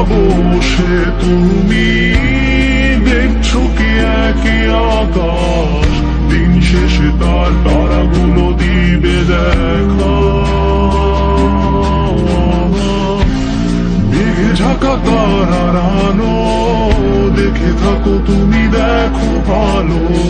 একা বসে তুমি। দেখছ কি একই আকাশ। দিন শেষে তার তারাগুলো দিবে দেখা। মেঘে তারার আলো দেখে থাকো তুমি, দেখো ভালো।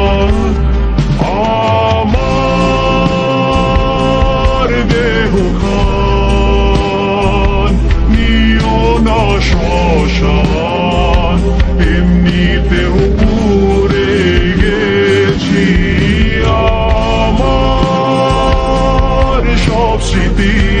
সব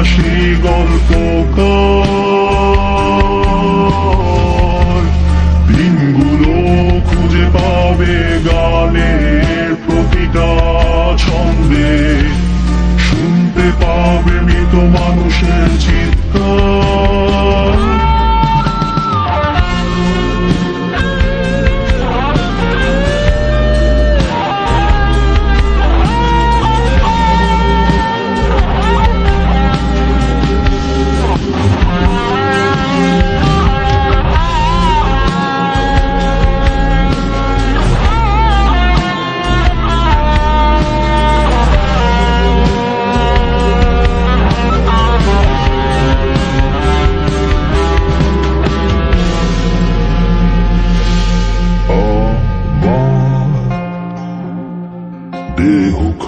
পাবে